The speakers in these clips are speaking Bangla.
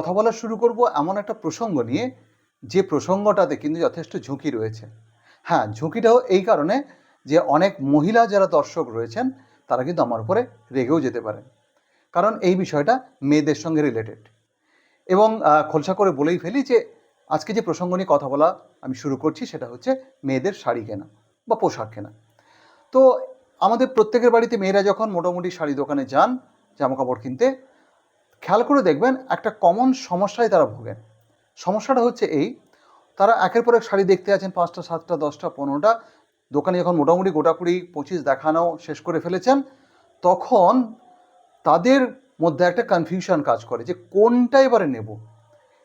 কথা বলা শুরু করব এমন একটা প্রসঙ্গ নিয়ে। যে প্রসঙ্গটাতে কিন্তু যথেষ্ট ঝুঁকি রয়েছে। হ্যাঁ ঝুঁকিটাও এই কারণে যে অনেক মহিলা যারা দর্শক রয়েছেন, তারা কিন্তু আমার উপরে রেগেও যেতে পারেন। কারণ এই বিষয়টা মেয়েদের সঙ্গে রিলেটেড এবং খোলসা করে বলেই ফেলি যে, আজকে যে প্রসঙ্গ নিয়ে কথা বলা আমি শুরু করছি সেটা হচ্ছে মেয়েদের শাড়ি কেনা বা পোশাক কেনা। তো আমাদের প্রত্যেকের বাড়িতে মেয়েরা যখন মোটামুটি শাড়ি দোকানে যান জামা কাপড় কিনতে খেয়াল করে দেখবেন একটা কমন সমস্যায় তারা ভোগেন। সমস্যাটা হচ্ছে এই, তারা একের পর এক শাড়ি দেখতে আছেন পাঁচটা, সাতটা, দশটা, পনেরোটা। দোকানে যখন মোটামুটি গোটা কুড়ি, পঁচিশ দেখানো শেষ করে ফেলেছেন, তখন তাদের মধ্যে একটা কনফিউশন কাজ করে যে কোনটা এবারে নেব।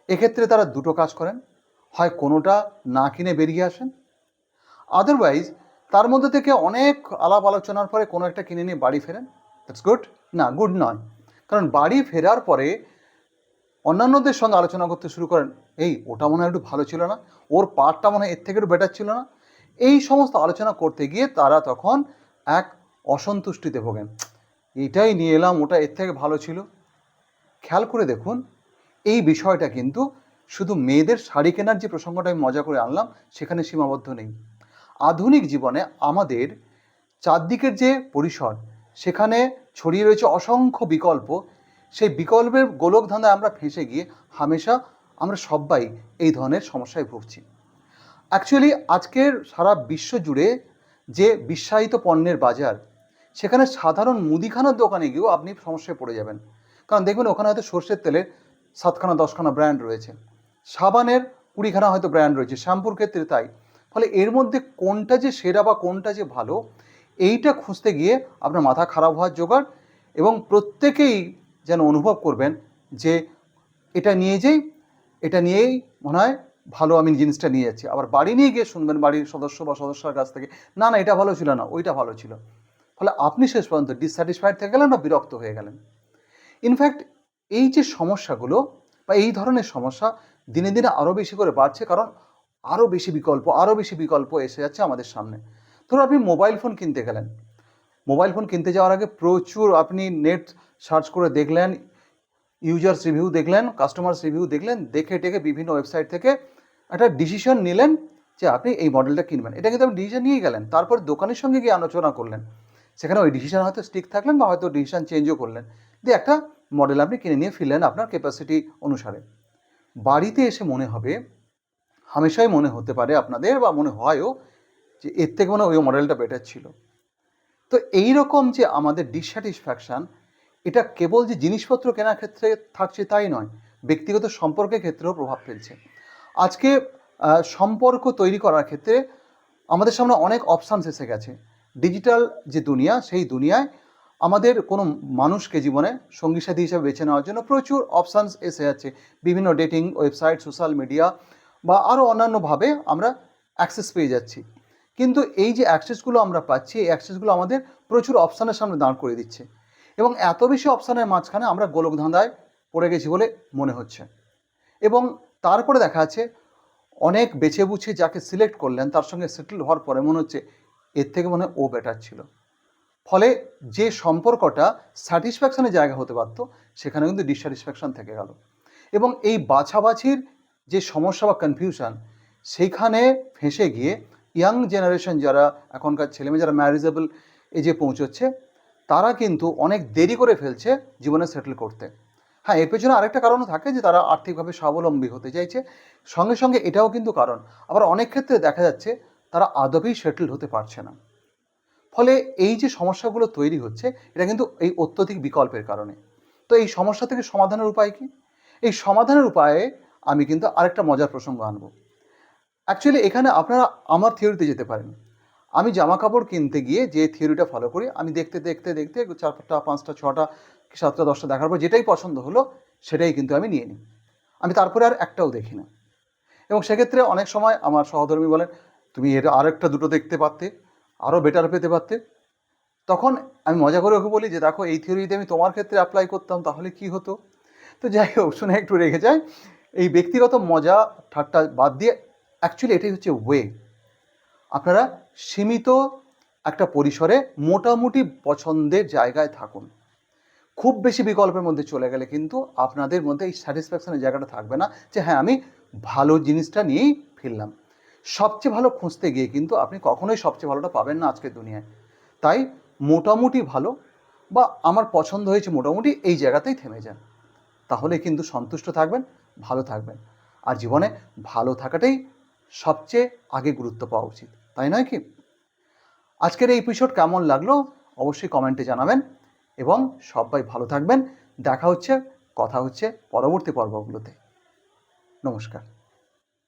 এক্ষেত্রে তারা দুটো কাজ করেন, হয় কোনোটা না কিনে বেরিয়ে আসেন। আদারওয়াইজ তার মধ্যে থেকে অনেক আলাপ আলোচনার পরে কোনো একটা কিনে নিয়ে বাড়ি ফেরেন। দ্যাটস গুড না গুড নয়। কারণ বাড়ি ফেরার পরে অন্যান্যদের সঙ্গে আলোচনা করতে শুরু করেন, এই, ওটা মনে হয় একটু ভালো ছিল না, ওর পার্টটা মনে হয় এর থেকে একটু বেটার ছিল না। এই সমস্ত আলোচনা করতে গিয়ে তারা তখন এক অসন্তুষ্টিতে ভোগেন। এটাই নিয়ে এলাম, ওটা এর থেকে ভালো ছিল। খেয়াল করে দেখুন, এই বিষয়টা কিন্তু শুধু মেয়েদের শাড়ি কেনার যে প্রসঙ্গটা আমি মজা করে আনলাম, সেখানে সীমাবদ্ধ নেই। আধুনিক জীবনে আমাদের চারদিকের যে পরিসর, সেখানে ছড়িয়ে রয়েছে অসংখ্য বিকল্প। সেই বিকল্পের গোলক ধাঁধায় আমরা ফেঁসে গিয়ে হামেশা আমরা সবাই এই ধরনের সমস্যায় ভুগছি। অ্যাকচুয়ালি আজকের সারা বিশ্ব জুড়ে যে বিশ্বায়িত পণ্যের বাজার, সেখানে সাধারণ মুদিখানার দোকানে গিয়েও আপনি সমস্যায় পড়ে যাবেন। কারণ দেখবেন ওখানে হয়তো সর্ষের তেলের সাতখানা, দশখানা ব্র্যান্ড রয়েছে। সাবানের কুড়িখানা হয়তো ব্র্যান্ড রয়েছে, শ্যাম্পুর ক্ষেত্রে তাই। ফলে এর মধ্যে কোনটা যে সেরা বা কোনটা যে ভালো এইটা খুঁজতে গিয়ে আপনার মাথা খারাপ হওয়ার জোগাড় এবং প্রত্যেকেই যেন অনুভব করবেন যে এটা নিয়ে যেই, এটা নিয়েই মনে হয় ভালো আমি জিনিসটা নিয়ে যাচ্ছি। আবার বাড়ি নিয়ে গিয়ে শুনবেন বাড়ির সদস্য বা সদস্যর কাছ থেকে, না না, এটা ভালো ছিল না, ওইটা ভালো ছিল। ফলে আপনি শেষ পর্যন্ত ডিসস্যাটিসফাইড থেকে গেলেন বা বিরক্ত হয়ে গেলেন। ইনফ্যাক্ট এই যে সমস্যাগুলো বা এই ধরনের সমস্যা দিনে দিনে আরও বেশি করে বাড়ছে, কারণ আরও বেশি বিকল্প আরও বেশি বিকল্প এসে যাচ্ছে আমাদের সামনে। ধরুন আপনি মোবাইল ফোন কিনতে গেলেন। মোবাইল ফোন কিনতে যাওয়ার আগে প্রচুর আপনি নেট সার্চ করে দেখলেন ইউজার্স রিভিউ দেখলেন কাস্টমার্স রিভিউ দেখলেন, দেখে টেকে বিভিন্ন ওয়েবসাইট থেকে একটা ডিসিশন নিলেন যে আপনি এই মডেলটা কিনবেন। এটা কিন্তু আপনি ডিসিশন নিয়ে গেলেন, তারপর দোকানের সঙ্গে গিয়ে আলোচনা করলেন। সেখানে ওই ডিসিশন হয়তো স্টিক থাকলেন বা হয়তো ডিসিশন চেঞ্জও করলেন। দিয়ে একটা মডেল আপনি কিনে নিয়ে ফিরলেন আপনার ক্যাপাসিটি অনুসারে। বাড়িতে এসে মনে হবে, হামেশাই মনে হতে পারে আপনাদের বা মনে হয়ও যে এর থেকে মনে ওই মডেলটা বেটার ছিল। তো এই রকম যে আমাদের ডিসস্যাটিসফ্যাকশান এটা কেবল যে জিনিসপত্র কেনার ক্ষেত্রে থাকছে তাই নয়, ব্যক্তিগত সম্পর্কের ক্ষেত্রেও প্রভাব ফেলছে। আজকে সম্পর্ক তৈরি করার ক্ষেত্রে আমাদের সামনে অনেক অপশানস এসে গেছে। ডিজিটাল যে দুনিয়া, সেই দুনিয়ায় আমাদের কোনো মানুষকে জীবনে সঙ্গী সাথী হিসাবে বেছে নেওয়ার জন্য প্রচুর অপশানস এসে যাচ্ছে। বিভিন্ন ডেটিং ওয়েবসাইট সোশ্যাল মিডিয়া বা আরও অন্যান্যভাবে আমরা অ্যাক্সেস পেয়ে যাচ্ছি। কিন্তু এই যে অ্যাক্সেসগুলো আমরা পাচ্ছি, এই অ্যাক্সেসগুলো আমাদের প্রচুর অপশানের সামনে দাঁড় করে দিচ্ছে। এবং এত বেশি অপশানের মাঝখানে আমরা গোলক ধাঁধায় পড়ে গেছি বলে মনে হচ্ছে। এবং তারপরে দেখা যাচ্ছে, অনেক বেছে বুছে যাকে সিলেক্ট করলেন, তার সঙ্গে সেটেল হওয়ার পরে মনে হচ্ছে এর থেকে মনে ও বেটার ছিল। ফলে যে সম্পর্কটা স্যাটিসফ্যাকশনের জায়গা হতে পারতো, সেখানে কিন্তু ডিসস্যাটিসফ্যাকশন থেকে গেল। এবং এই বাছাবাছির যে সমস্যা বা কনফিউশন সেইখানে ফেঁসে গিয়ে ইয়াং জেনারেশন যারা এখনকার ছেলেমেয়ে যারা ম্যারিজেবল এজে পৌঁছচ্ছে, তারা কিন্তু অনেক দেরি করে ফেলছে জীবনে সেটেল করতে। হ্যাঁ এর পেছনে আরেকটা কারণও থাকে যে তারা আর্থিকভাবে স্বাবলম্বী হতে চাইছে। সঙ্গে সঙ্গে এটাও কিন্তু কারণ। আবার অনেক ক্ষেত্রে দেখা যাচ্ছে তারা আদবেই সেটেল হতে পারছে না। ফলে এই যে সমস্যাগুলো তৈরি হচ্ছে, এটা কিন্তু এই অত্যধিক বিকল্পের কারণে। তো এই সমস্যা থেকে সমাধানের উপায় কি? এই সমাধানের উপায়ে আমি কিন্তু আরেকটা মজার প্রসঙ্গ আনব। অ্যাকচুয়ালি এখানে আপনারা আমার থিওরিতে যেতে পারেন। আমি জামা কাপড় কিনতে গিয়ে যে থিওরিটা ফলো করি, আমি দেখতে দেখতে দেখতে চারটা, পাঁচটা, ছটা, সাতটা, দশটা দেখার পর যেটাই পছন্দ হলো, সেটাই কিন্তু আমি নিয়ে নিই। আমি তারপরে আর একটাও দেখি না। এবং সেক্ষেত্রে অনেক সময় আমার সহধর্মী বলেন, তুমি এর আরেকটা দুটো দেখতে পারতে আরও বেটার পেতে পারতে। তখন আমি মজা করে ওকে বলি যে, দেখো, এই থিওরিতে আমি তোমার ক্ষেত্রে অ্যাপ্লাই করতাম, তাহলে কি হতো? তো যাই হোক, শুনে একটু রেখে যায়। এই ব্যক্তিগত মজা, ঠাট্টা বাদ দিয়ে অ্যাকচুয়ালি এটাই হচ্ছে ওয়ে আপনারা সীমিত একটা পরিসরে মোটামুটি পছন্দের জায়গায় থাকুন। খুব বেশি বিকল্পের মধ্যে চলে গেলে কিন্তু আপনাদের মধ্যে এই স্যাটিসফ্যাকশনের জায়গাটা থাকবে না যে হ্যাঁ আমি ভালো জিনিসটা নিয়েই ফিরলাম। সবচেয়ে ভালো খুঁজতে গিয়ে কিন্তু আপনি কখনোই সবচেয়ে ভালোটা পাবেন না আজকের দুনিয়ায়। তাই মোটামুটি ভালো বা আমার পছন্দ হয়েছে মোটামুটি এই জায়গাতেই থেমে যান। তাহলে কিন্তু সন্তুষ্ট থাকবেন, ভালো থাকবেন। আর জীবনে ভালো থাকাটাই সবচেয়ে আগে গুরুত্ব পাওয়া উচিত, তাই নয় কি? আজকের এই এপিসোড কেমন লাগল অবশ্যই কমেন্টে জানাবেন এবং সবাই ভালো থাকবেন। দেখা হচ্ছে, কথা হচ্ছে পরবর্তী পর্বগুলোতে। নমস্কার।